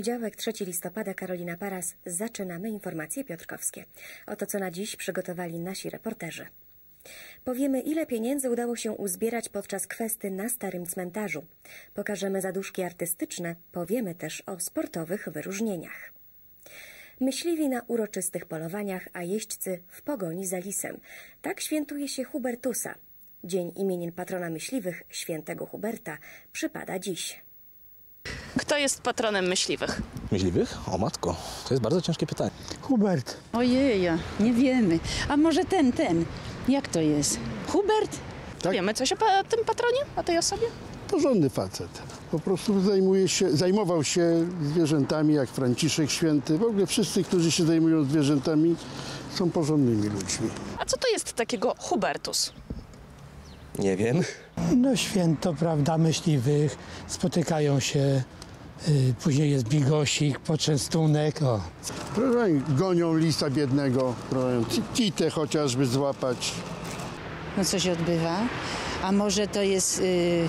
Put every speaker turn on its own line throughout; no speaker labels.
Poniedziałek, 3 listopada, Karolina Paras. Zaczynamy informacje piotrkowskie. Oto co na dziś przygotowali nasi reporterzy. Powiemy, ile pieniędzy udało się uzbierać podczas kwesty na Starym Cmentarzu. Pokażemy zaduszki artystyczne, powiemy też o sportowych wyróżnieniach. Myśliwi na uroczystych polowaniach, a jeźdźcy w pogoni za lisem. Tak świętuje się Hubertusa. Dzień imienin patrona myśliwych, świętego Huberta, przypada dziś.
Kto jest patronem myśliwych?
Myśliwych? O matko, to jest bardzo ciężkie pytanie.
Hubert.
Ojeja, nie wiemy. A może ten, ten? Jak to jest? Hubert?
Tak.
Wiemy coś o pa- tym patronie, o tej osobie?
Porządny facet. Po prostu zajmuje się, zajmował się zwierzętami jak Franciszek Święty. W ogóle wszyscy, którzy się zajmują zwierzętami są porządnymi ludźmi.
A co to jest takiego Hubertus?
Nie wiem.
No święto, prawda, myśliwych, spotykają się, później jest bigosik, poczęstunek, o.
Proszę, gonią lisa biednego, citę chociażby złapać.
No co się odbywa? A może to jest y, y,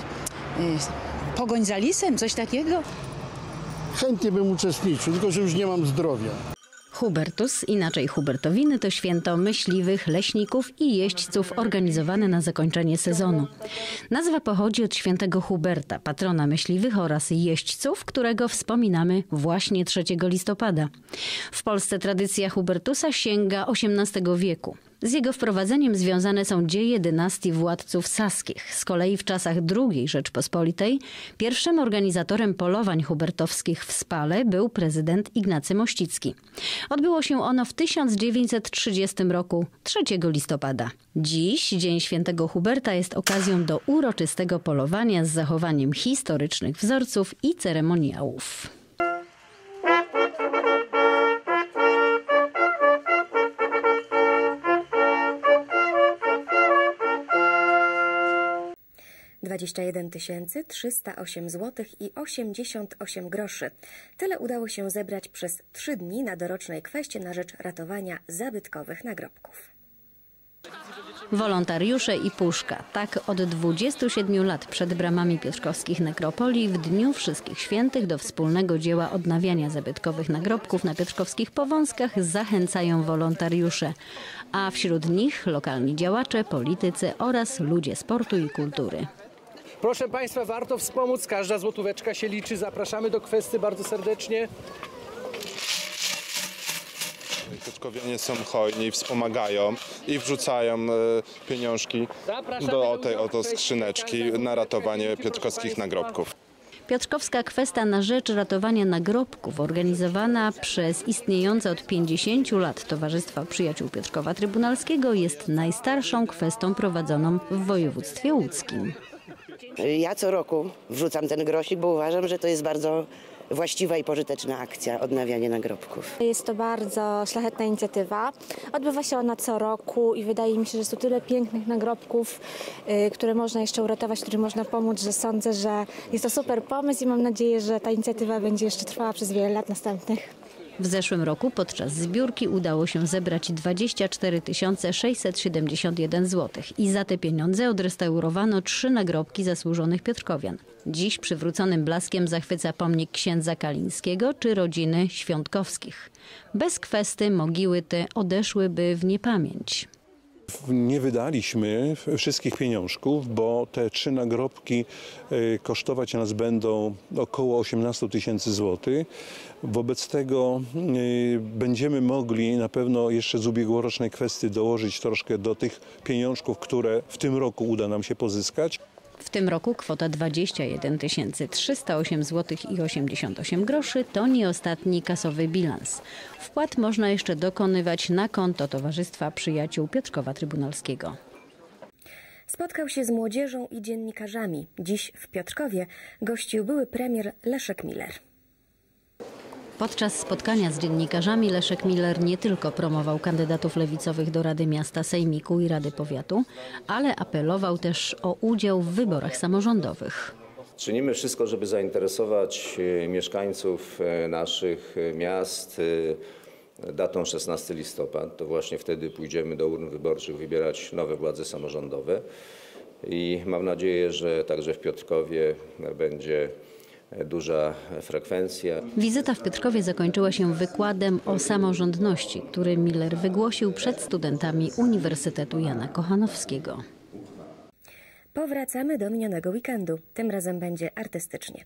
pogoń za lisem, coś takiego?
Chętnie bym uczestniczył, tylko że już nie mam zdrowia.
Hubertus, inaczej Hubertowiny, to święto myśliwych, leśników i jeźdźców organizowane na zakończenie sezonu. Nazwa pochodzi od świętego Huberta, patrona myśliwych oraz jeźdźców, którego wspominamy właśnie 3 listopada. W Polsce tradycja Hubertusa sięga XVIII wieku. Z jego wprowadzeniem związane są dzieje dynastii władców saskich. Z kolei w czasach II Rzeczpospolitej pierwszym organizatorem polowań hubertowskich w Spale był prezydent Ignacy Mościcki. Odbyło się ono w 1930 roku 3 listopada. Dziś, Dzień Świętego Huberta, jest okazją do uroczystego polowania z zachowaniem historycznych wzorców i ceremoniałów.
Dwadzieścia jeden tysięcy trzysta osiem złotych i osiemdziesiąt osiem groszy. Tyle udało się zebrać przez trzy dni na dorocznej kweście na rzecz ratowania zabytkowych nagrobków.
Wolontariusze i puszka. Tak od 27 lat przed bramami piotrkowskich nekropolii w Dniu Wszystkich Świętych do wspólnego dzieła odnawiania zabytkowych nagrobków na piotrkowskich powązkach zachęcają wolontariusze, a wśród nich lokalni działacze, politycy oraz ludzie sportu i kultury.
Proszę Państwa, warto wspomóc, każda złotóweczka się liczy. Zapraszamy do kwesty bardzo serdecznie.
Piotrkowianie są hojni, wspomagają i wrzucają e, pieniążki
Zapraszamy
do tej oto skrzyneczki
kwestii.
na ratowanie piotrkowskich nagrobków.
Piotrkowska kwesta na rzecz ratowania nagrobków, organizowana przez istniejące od 50 lat Towarzystwa Przyjaciół Piotrkowa Trybunalskiego, jest najstarszą kwestą prowadzoną w województwie łódzkim.
Ja co roku wrzucam ten grosik, bo uważam, że to jest bardzo właściwa i pożyteczna akcja odnawianie nagrobków.
Jest to bardzo szlachetna inicjatywa. Odbywa się ona co roku i wydaje mi się, że jest tu tyle pięknych nagrobków, y, które można jeszcze uratować, którym można pomóc, że sądzę, że jest to super pomysł i mam nadzieję, że ta inicjatywa będzie jeszcze trwała przez wiele lat następnych.
W zeszłym roku podczas zbiórki udało się zebrać 24 671 zł i za te pieniądze odrestaurowano trzy nagrobki zasłużonych Piotrkowian. Dziś przywróconym blaskiem zachwyca pomnik księdza Kalińskiego czy rodziny Świątkowskich. Bez kwesty mogiły te odeszłyby w niepamięć.
Nie wydaliśmy wszystkich pieniążków, bo te trzy nagrobki y, kosztować nas będą około 18 tysięcy złotych. Wobec tego y, będziemy mogli na pewno jeszcze z ubiegłorocznej kwestii dołożyć troszkę do tych pieniążków, które w tym roku uda nam się pozyskać.
W tym roku kwota 21 308 zł i 88 groszy to nie ostatni kasowy bilans. Wpłat można jeszcze dokonywać na konto Towarzystwa Przyjaciół Piotrkowa Trybunalskiego.
Spotkał się z młodzieżą i dziennikarzami. Dziś w Piotrkowie gościł były premier Leszek Miller.
Podczas spotkania z dziennikarzami Leszek Miller nie tylko promował kandydatów lewicowych do Rady Miasta, Sejmiku i Rady Powiatu, ale apelował też o udział w wyborach samorządowych.
Czynimy wszystko, żeby zainteresować e, mieszkańców e, naszych e, miast datą 16 listopad. To właśnie wtedy pójdziemy do urn wyborczych wybierać nowe władze samorządowe. I mam nadzieję, że także w Piotrkowie będzie duża frekwencja.
Wizyta w Piotrkowie zakończyła się wykładem o samorządności, który Miller wygłosił przed studentami Uniwersytetu Jana Kochanowskiego.
Powracamy do minionego weekendu. Tym razem będzie artystycznie.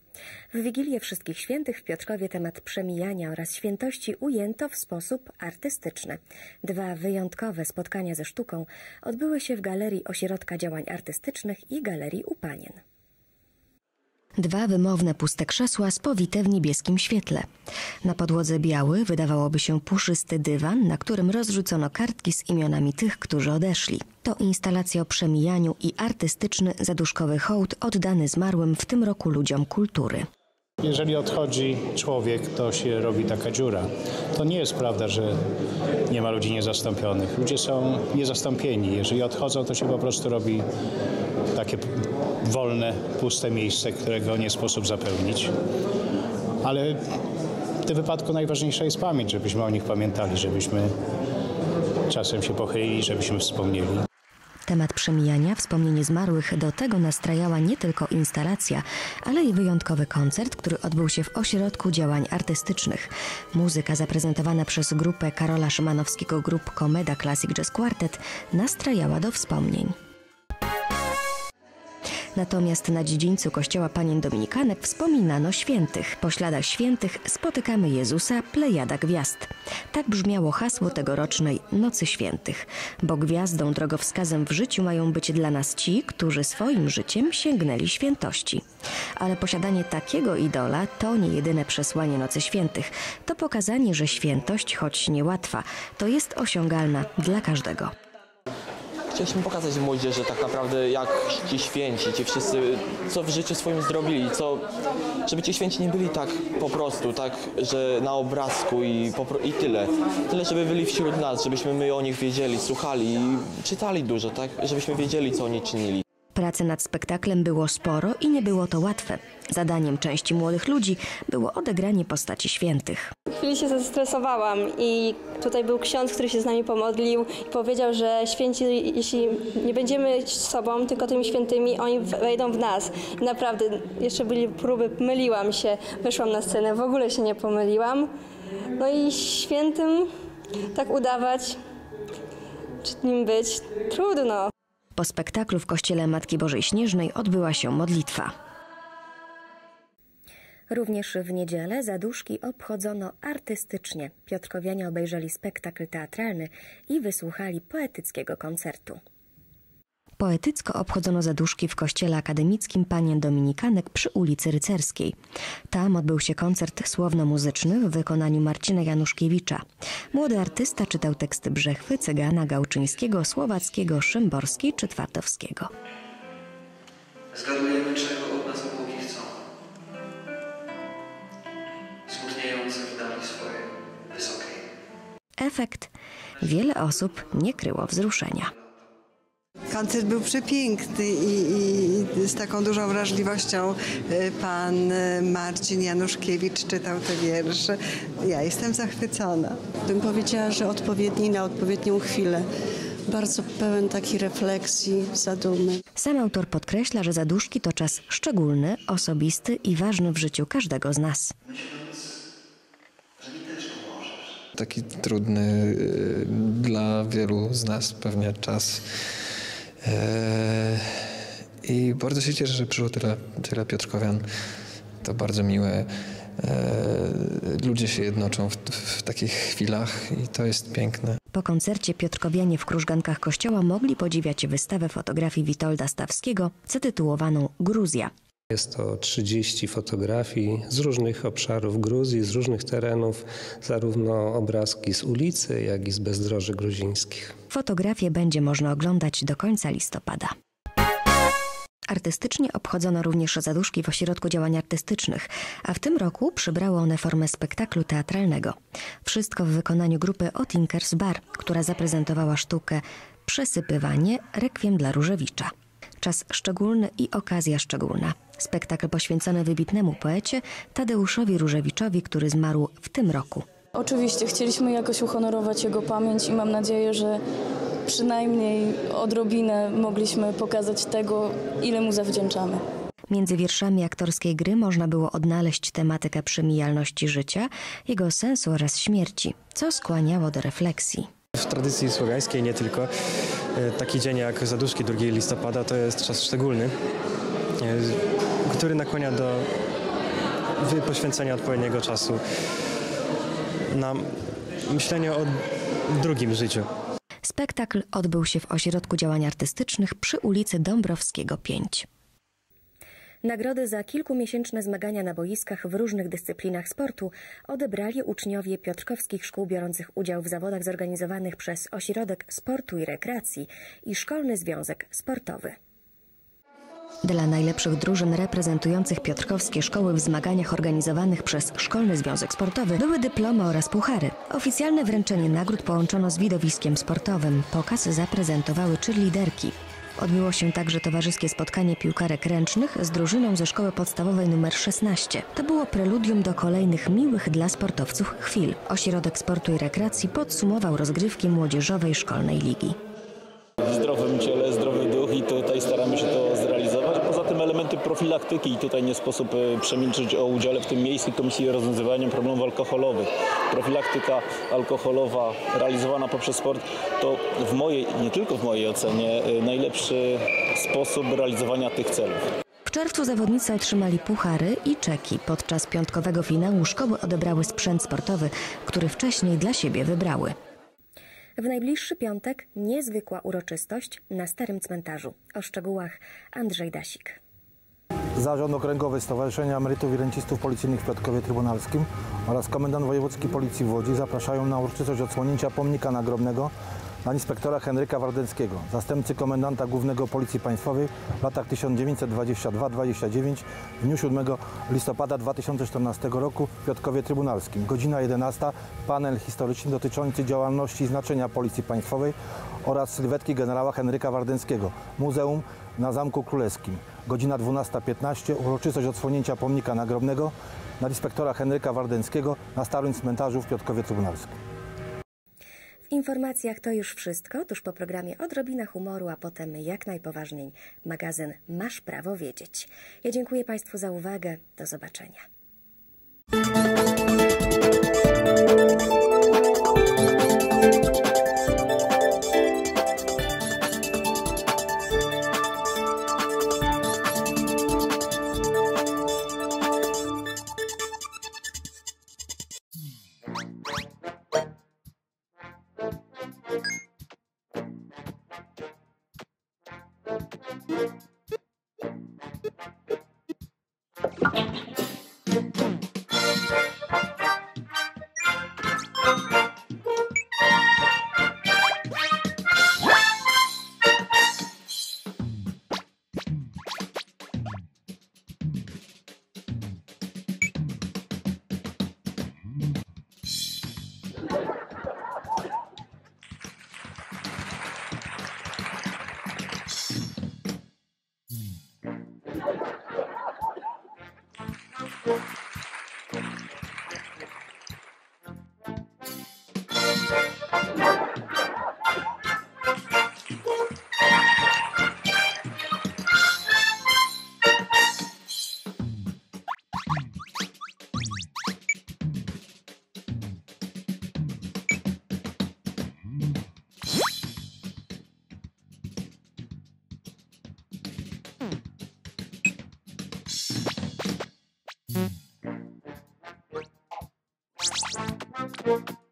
W Wigilię Wszystkich Świętych w Piotrkowie temat przemijania oraz świętości ujęto w sposób artystyczny. Dwa wyjątkowe spotkania ze sztuką odbyły się w Galerii Ośrodka Działań Artystycznych i Galerii u Panien. Dwa wymowne puste krzesła spowite w niebieskim świetle. Na podłodze biały wydawałoby się puszysty dywan, na którym rozrzucono kartki z imionami tych, którzy odeszli. To instalacja o przemijaniu i artystyczny zaduszkowy hołd oddany zmarłym w tym roku ludziom kultury.
Jeżeli odchodzi człowiek, to się robi taka dziura. To nie jest prawda, że nie ma ludzi niezastąpionych. Ludzie są niezastąpieni. Jeżeli odchodzą, to się po prostu robi takie wolne, puste miejsce, którego nie sposób zapełnić. Ale w tym wypadku najważniejsza jest pamięć, żebyśmy o nich pamiętali, żebyśmy czasem się pochylili, żebyśmy wspomnieli.
Temat przemijania, wspomnienie zmarłych do tego nastrajała nie tylko instalacja, ale i wyjątkowy koncert, który odbył się w Ośrodku Działań Artystycznych. Muzyka zaprezentowana przez grupę Karola Szymanowskiego Grup Komeda Classic Jazz Quartet nastrajała do wspomnień. Natomiast na dziedzińcu kościoła Panien Dominikanek wspominano świętych. Po śladach świętych spotykamy Jezusa, plejada gwiazd. Tak brzmiało hasło tegorocznej Nocy Świętych. Bo gwiazdą, drogowskazem w życiu mają być dla nas ci, którzy swoim życiem sięgnęli świętości. Ale posiadanie takiego idola to nie jedyne przesłanie Nocy Świętych. To pokazanie, że świętość, choć niełatwa, to jest osiągalna dla każdego.
Chcieliśmy pokazać młodzieży tak naprawdę, jak ci święci, ci wszyscy, co w życiu swoim zrobili, co, żeby ci święci nie byli tak po prostu, tak, że na obrazku i, i tyle. Tyle, żeby byli wśród nas, żebyśmy my o nich wiedzieli, słuchali i czytali dużo, tak, żebyśmy wiedzieli, co oni czynili.
Pracy nad spektaklem było sporo i nie było to łatwe. Zadaniem części młodych ludzi było odegranie postaci świętych.
W chwili się zestresowałam i tutaj był ksiądz, który się z nami pomodlił i powiedział, że święci, jeśli nie będziemy sobą, tylko tymi świętymi, oni wejdą w nas. I naprawdę, jeszcze byli próby, myliłam się, weszłam na scenę, w ogóle się nie pomyliłam. No i świętym tak udawać, czy nim być, trudno.
Po spektaklu w kościele Matki Bożej Śnieżnej odbyła się modlitwa. Również w niedzielę zaduszki obchodzono artystycznie. Piotrkowianie obejrzeli spektakl teatralny i wysłuchali poetyckiego koncertu. Poetycko obchodzono zaduszki w kościele akademickim Panien Dominikanek przy ulicy Rycerskiej. Tam odbył się koncert słowno-muzyczny w wykonaniu Marcina Januszkiewicza. Młody artysta czytał teksty Brzechwy, Cygana, Gałczyńskiego, Słowackiego, Szymborskiej czy Twardowskiego.
Zgadujemy, czego od nas bogi chcą. Smutniejące w dali swojej wysokiej.
Efekt wiele osób nie kryło wzruszenia.
Koncert był przepiękny i, i, z taką dużą wrażliwością y, pan y, Marcin Januszkiewicz czytał te wiersze. Ja jestem zachwycona.
Bym powiedziała, że odpowiedni na odpowiednią chwilę. Bardzo pełen takiej refleksji, zadumy.
Sam autor podkreśla, że zaduszki to czas szczególny, osobisty i ważny w życiu każdego z nas.
Taki trudny y, dla wielu z nas pewnie czas. I bardzo się cieszę, że przyszło tyle, tyle Piotrkowian. To bardzo miłe. Ludzie się jednoczą w, w takich chwilach i to jest piękne.
Po koncercie Piotrkowianie w krużgankach kościoła mogli podziwiać wystawę fotografii Witolda Stawskiego zatytułowaną Gruzja.
Jest to 30 fotografii z różnych obszarów Gruzji, z różnych terenów, zarówno obrazki z ulicy, jak i z bezdroży gruzińskich.
Fotografie będzie można oglądać do końca listopada. Artystycznie obchodzono również zaduszki w Ośrodku Działań Artystycznych, a w tym roku przybrały one formę spektaklu teatralnego. Wszystko w wykonaniu grupy Otinkers Bar, która zaprezentowała sztukę Przesypywanie Rekwiem dla Różewicza. Czas szczególny i okazja szczególna. Spektakl poświęcony wybitnemu poecie Tadeuszowi Różewiczowi, który zmarł w tym roku.
Oczywiście chcieliśmy jakoś uhonorować jego pamięć i mam nadzieję, że przynajmniej odrobinę mogliśmy pokazać tego, ile mu zawdzięczamy.
Między wierszami aktorskiej gry można było odnaleźć tematykę przemijalności życia, jego sensu oraz śmierci, co skłaniało do refleksji.
W tradycji słowiańskiej nie tylko, e, taki dzień jak zaduszki 2 listopada to jest czas szczególny, e, który nakłania do poświęcenia odpowiedniego czasu na myślenie o drugim życiu.
Spektakl odbył się w Ośrodku Działań Artystycznych przy ulicy Dąbrowskiego 5. Nagrody za kilkumiesięczne zmagania na boiskach w różnych dyscyplinach sportu odebrali uczniowie piotrkowskich szkół biorących udział w zawodach zorganizowanych przez Ośrodek Sportu i Rekreacji i Szkolny Związek Sportowy. Dla najlepszych drużyn reprezentujących piotrkowskie szkoły w zmaganiach organizowanych przez Szkolny Związek Sportowy były dyplomy oraz puchary. Oficjalne wręczenie nagród połączono z widowiskiem sportowym. Pokaz zaprezentowały liderki. Odbyło się także towarzyskie spotkanie piłkarek ręcznych z drużyną ze szkoły podstawowej nr 16. To było preludium do kolejnych miłych dla sportowców chwil. Ośrodek Sportu i Rekreacji podsumował rozgrywki młodzieżowej szkolnej ligi.
w zdrowym ciele, zdrowy duch i tutaj staramy się to zrealizować. Poza tym elementy profilaktyki i tutaj nie sposób e, przemilczyć o udziale w tym Miejskiej Komisji Rozwiązywania Problemów Alkoholowych. Profilaktyka alkoholowa realizowana poprzez sport to w mojej, nie tylko w mojej ocenie, e, najlepszy sposób realizowania tych celów.
W czerwcu zawodnicy otrzymali puchary i czeki. Podczas piątkowego finału szkoły odebrały sprzęt sportowy, który wcześniej dla siebie wybrały. W najbliższy piątek niezwykła uroczystość na Starym Cmentarzu. O szczegółach Andrzej Dasik.
Zarząd Okręgowy Stowarzyszenia Emerytów i Rencistów Policyjnych w Piotrkowie Trybunalskim oraz Komendant Wojewódzki Policji w Łodzi zapraszają na uroczystość odsłonięcia pomnika nagrobnego dla inspektora Henryka Wardenckiego, zastępcy komendanta głównego Policji Państwowej w latach 1922-29 w dniu 7 listopada 2014 roku w Piotrkowie Trybunalskim. Godzina 11. Panel historyczny dotyczący działalności i znaczenia Policji Państwowej oraz sylwetki generała Henryka Wardenckiego. Muzeum na Zamku Królewskim. Godzina 12.15. Uroczystość odsłonięcia pomnika nagrobnego nad inspektora Henryka Wardenckiego na Starym Cmentarzu w Piotrkowie Trybunalskim.
W informacjach to już wszystko. Tuż po programie odrobina humoru, a potem jak najpoważniej magazyn Masz prawo wiedzieć. Ja dziękuję Państwu za uwagę. Do zobaczenia. Thank you.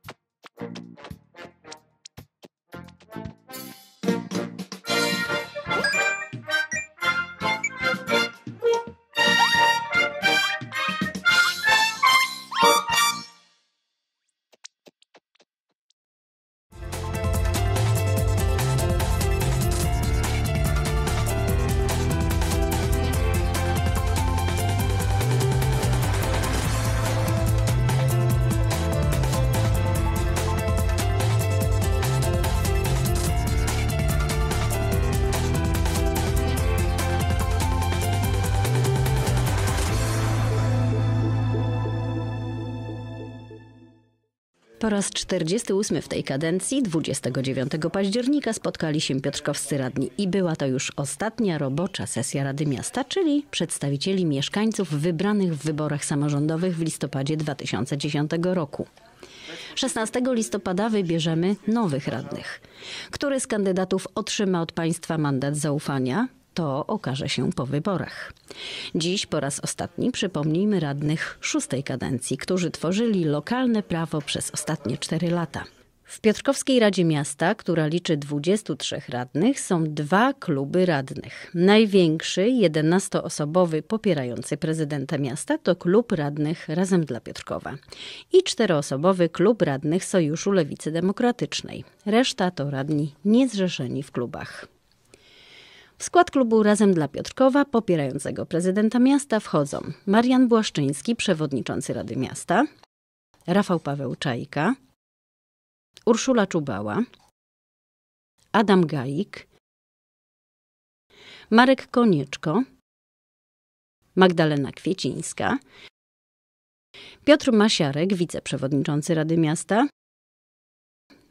Po raz 48 w tej kadencji, 29 października, spotkali się piotrkowscy radni i była to już ostatnia robocza sesja Rady Miasta, czyli przedstawicieli mieszkańców wybranych w wyborach samorządowych w listopadzie 2010 roku. 16 listopada wybierzemy nowych radnych. Który z kandydatów otrzyma od państwa mandat zaufania? To okaże się po wyborach. Dziś po raz ostatni przypomnijmy radnych szóstej kadencji, którzy tworzyli lokalne prawo przez ostatnie cztery lata. W Piotrkowskiej Radzie Miasta, która liczy 23 radnych, są dwa kluby radnych. Największy, 11-osobowy popierający prezydenta miasta to klub radnych Razem dla Piotrkowa i czteroosobowy klub radnych Sojuszu Lewicy Demokratycznej. Reszta to radni niezrzeszeni w klubach. W skład klubu Razem dla Piotrkowa popierającego prezydenta miasta wchodzą Marian Błaszczyński, przewodniczący Rady Miasta, Rafał Paweł Czajka, Urszula Czubała, Adam Gaik, Marek Konieczko, Magdalena Kwiecińska, Piotr Masiarek, wiceprzewodniczący Rady Miasta,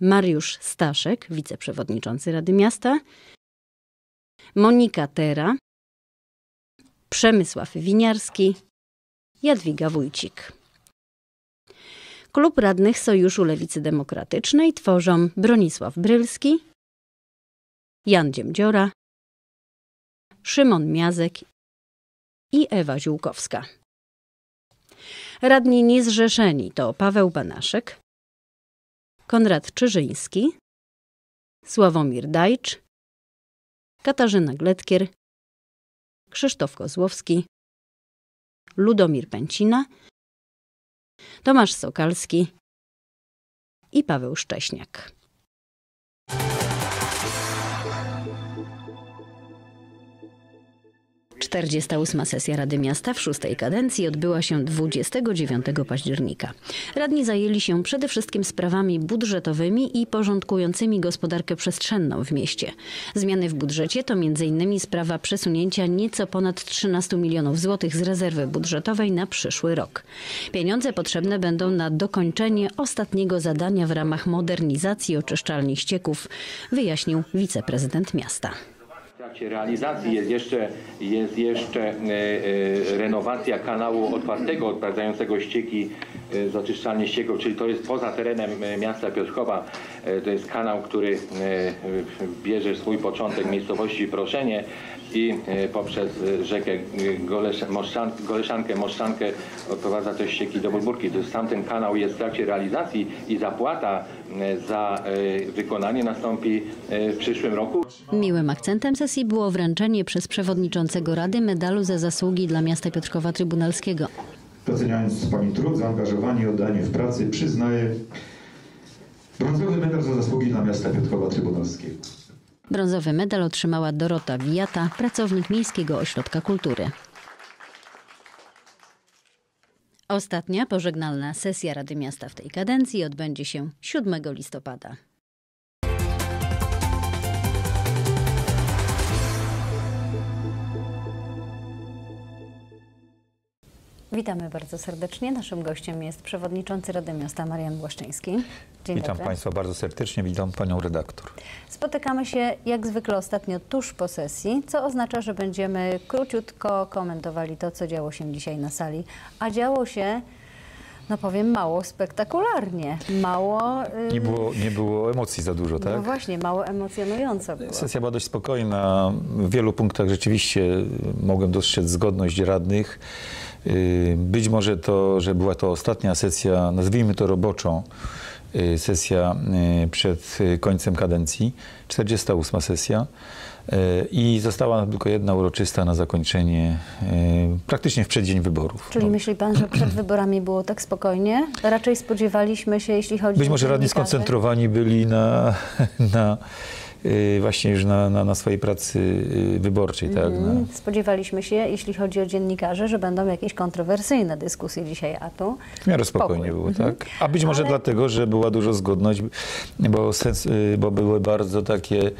Mariusz Staszek, wiceprzewodniczący Rady Miasta, Monika Tera, Przemysław Winiarski, Jadwiga Wójcik. Klub radnych Sojuszu Lewicy Demokratycznej tworzą Bronisław Brylski, Jan Dziemdziora, Szymon Miazek i Ewa Ziółkowska. Radni niezrzeszeni to Paweł Banaszek, Konrad Czyżyński, Sławomir Dajcz, Katarzyna Gletkier, Krzysztof Kozłowski, Ludomir Pęcina, Tomasz Sokalski i Paweł Szcześniak. Czterdziesta ósma sesja Rady Miasta w szóstej kadencji odbyła się 29 października. Radni zajęli się przede wszystkim sprawami budżetowymi i porządkującymi gospodarkę przestrzenną w mieście. Zmiany w budżecie to m.in. sprawa przesunięcia nieco ponad 13 milionów złotych z rezerwy budżetowej na przyszły rok. Pieniądze potrzebne będą na dokończenie ostatniego zadania w ramach modernizacji oczyszczalni ścieków, wyjaśnił wiceprezydent miasta.
Trakcie realizacji jest jeszcze, jest jeszcze e, e, renowacja kanału otwartego odprowadzającego ścieki e, z oczyszczalni ścieków, czyli to jest poza terenem miasta Piotrkowa. To jest kanał, który bierze swój początek w miejscowości Proszenie i e, poprzez rzekę Golesz, Moszczan, Goleszankę, Moszczankę odprowadza te ścieki do Bulburki. To jest, sam ten kanał jest w trakcie realizacji i zapłata e, za e, wykonanie nastąpi e, w przyszłym roku.
Miłym akcentem sesji było wręczenie przez przewodniczącego Rady medalu za zasługi dla miasta Piotrkowa Trybunalskiego.
Doceniając Pani trud, zaangażowanie i oddanie w pracy, przyznaję brązowy medal za zasługi dla miasta Piotrkowa Trybunalskiego.
Brązowy medal otrzymała Dorota Wijata, pracownik Miejskiego Ośrodka Kultury. Ostatnia pożegnalna sesja Rady Miasta w tej kadencji odbędzie się 7 listopada. Witamy bardzo serdecznie. Naszym gościem jest przewodniczący Rady Miasta Marian Błaszczyński. Dzień
witam
dobry.
Państwa bardzo serdecznie, witam Panią redaktor.
Spotykamy się jak zwykle ostatnio tuż po sesji, co oznacza, że będziemy króciutko komentowali to, co działo się dzisiaj na sali. A działo się, no powiem, mało spektakularnie, mało... y,
Nie było, nie było emocji za dużo, tak?
No właśnie, mało emocjonująco było.
Sesja była dość spokojna. W wielu punktach rzeczywiście mogłem dostrzec zgodność radnych. Yy, Być może to, że była to ostatnia sesja, nazwijmy to roboczą, yy, sesja yy, przed yy, końcem kadencji, 48 sesja. I została nam tylko jedna uroczysta na zakończenie, praktycznie w przeddzień wyborów.
Czyli myśli pan, że przed wyborami było tak spokojnie? Raczej spodziewaliśmy się, jeśli chodzi
Być
o
może radni skoncentrowani byli na, na y, właśnie już na, na, na swojej pracy y, wyborczej, tak?
Mhm.
Na,
Spodziewaliśmy się, jeśli chodzi o dziennikarzy, że będą jakieś kontrowersyjne dyskusje dzisiaj, a tu
w miarę spokojnie było,
Mhm.
tak? A być może dlatego, że była dużo zgodność, bo, sens, y, bo były bardzo takie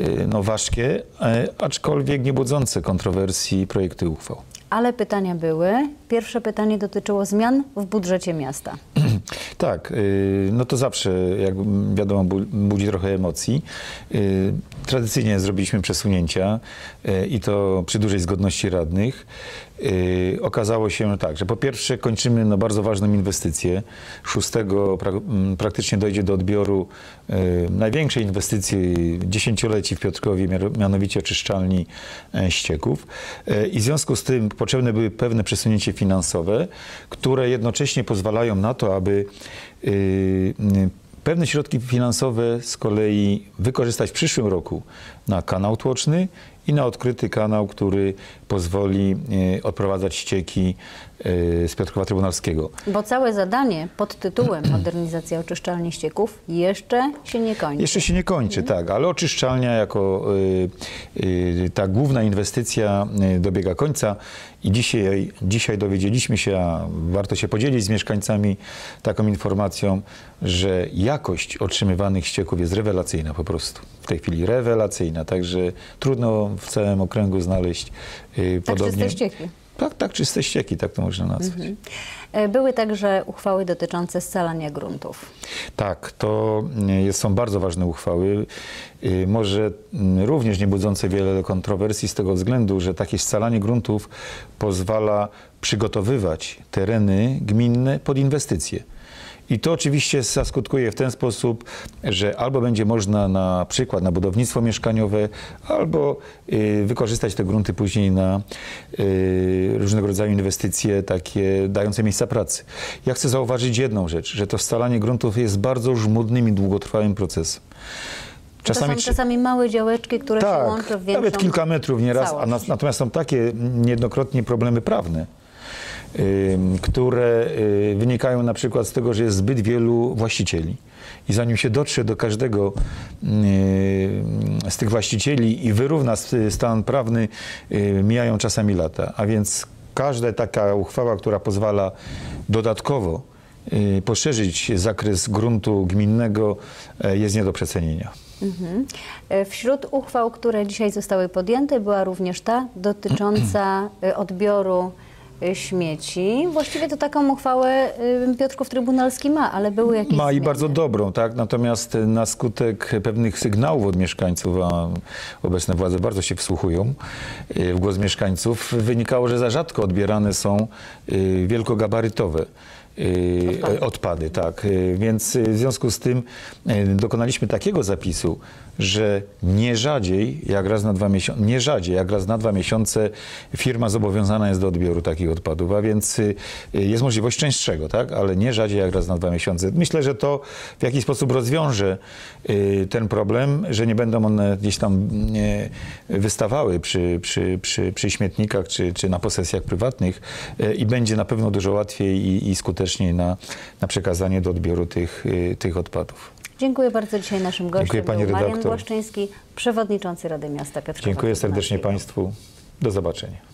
y, no, ważkie, aczkolwiek nie budzące kontrowersji projekty uchwał.
Ale pytania były. Pierwsze pytanie dotyczyło zmian w budżecie miasta.
Tak, y, no to zawsze, jak wiadomo, bu- budzi trochę emocji. Tradycyjnie zrobiliśmy przesunięcia y, i to przy dużej zgodności radnych. Y, Okazało się tak, że po pierwsze kończymy no, bardzo ważną inwestycję. 6 pra m, praktycznie dojdzie do odbioru y, największej inwestycji dziesięcioleci w Piotrkowie, mianowicie oczyszczalni e, ścieków. E, I w związku z tym potrzebne były pewne przesunięcie finansowe, które jednocześnie pozwalają na to, aby pewne środki finansowe z kolei wykorzystać w przyszłym roku na kanał tłoczny i na odkryty kanał, który pozwoli y, odprowadzać ścieki y, z Piotrkowa Trybunalskiego.
Bo całe zadanie pod tytułem Modernizacja oczyszczalni ścieków jeszcze się nie kończy.
Jeszcze się nie kończy, tak, ale oczyszczalnia jako y, ta główna inwestycja dobiega końca i dzisiaj, dzisiaj dowiedzieliśmy się, a warto się podzielić z mieszkańcami taką informacją, że jakość otrzymywanych ścieków jest rewelacyjna po prostu. W tej chwili rewelacyjna, także trudno w całym okręgu znaleźć y,
Tak
podobnie.
czyste ścieki.
Tak, tak, czyste ścieki, tak to można nazwać.
Mhm. E, Były także uchwały dotyczące scalania gruntów.
Tak, to y, są bardzo ważne uchwały. Y, Może również nie budzące wiele kontrowersji z tego względu, że takie scalanie gruntów pozwala przygotowywać tereny gminne pod inwestycje. I to oczywiście zaskutkuje w ten sposób, że albo będzie można na przykład na budownictwo mieszkaniowe, albo y, wykorzystać te grunty później na y, różnego rodzaju inwestycje takie dające miejsca pracy. Ja chcę zauważyć jedną rzecz, że to scalanie gruntów jest bardzo żmudnym i długotrwałym procesem.
to są czasami małe działeczki, które się łączą w większą
nawet kilka metrów nieraz, a natomiast są takie niejednokrotnie problemy prawne, które y, wynikają na przykład z tego, że jest zbyt wielu właścicieli. I zanim się dotrze do każdego y, z tych właścicieli i wyrówna stan prawny, y, mijają czasami lata. A więc każda taka uchwała, która pozwala dodatkowo poszerzyć zakres gruntu gminnego, jest nie do przecenienia.
Mhm. E, Wśród uchwał, które dzisiaj zostały podjęte, była również ta dotycząca odbioru śmieci. Właściwie to taką uchwałę e, Piotrków Trybunalski ma, ale były jakieś
Ma i
zmiany.
bardzo dobrą, tak? Natomiast na skutek pewnych sygnałów od mieszkańców, a obecne władze bardzo się wsłuchują y, w głos mieszkańców, wynikało, że za rzadko odbierane są y, wielkogabarytowe. y,
Odpady.
odpady, tak. Y, Więc y, w związku z tym y, dokonaliśmy takiego zapisu, że nie rzadziej jak raz na dwa miesiące, nie rzadziej jak raz na dwa miesiące firma zobowiązana jest do odbioru takich odpadów, a więc y, jest możliwość częstszego, tak, ale nie rzadziej jak raz na dwa miesiące. Myślę, że to w jakiś sposób rozwiąże y, ten problem, że nie będą one gdzieś tam wystawały przy, przy, przy, przy śmietnikach czy, czy na posesjach prywatnych y, i będzie na pewno dużo łatwiej i, i skuteczniej na, na przekazanie do odbioru tych, tych odpadów.
Dziękuję bardzo dzisiaj naszym gościem.
Dziękuję, pani
był Marian
redaktor.
Błaszczyński, przewodniczący Rady Miasta Piotrkowa
Dziękuję serdecznie. Państwu. Do zobaczenia.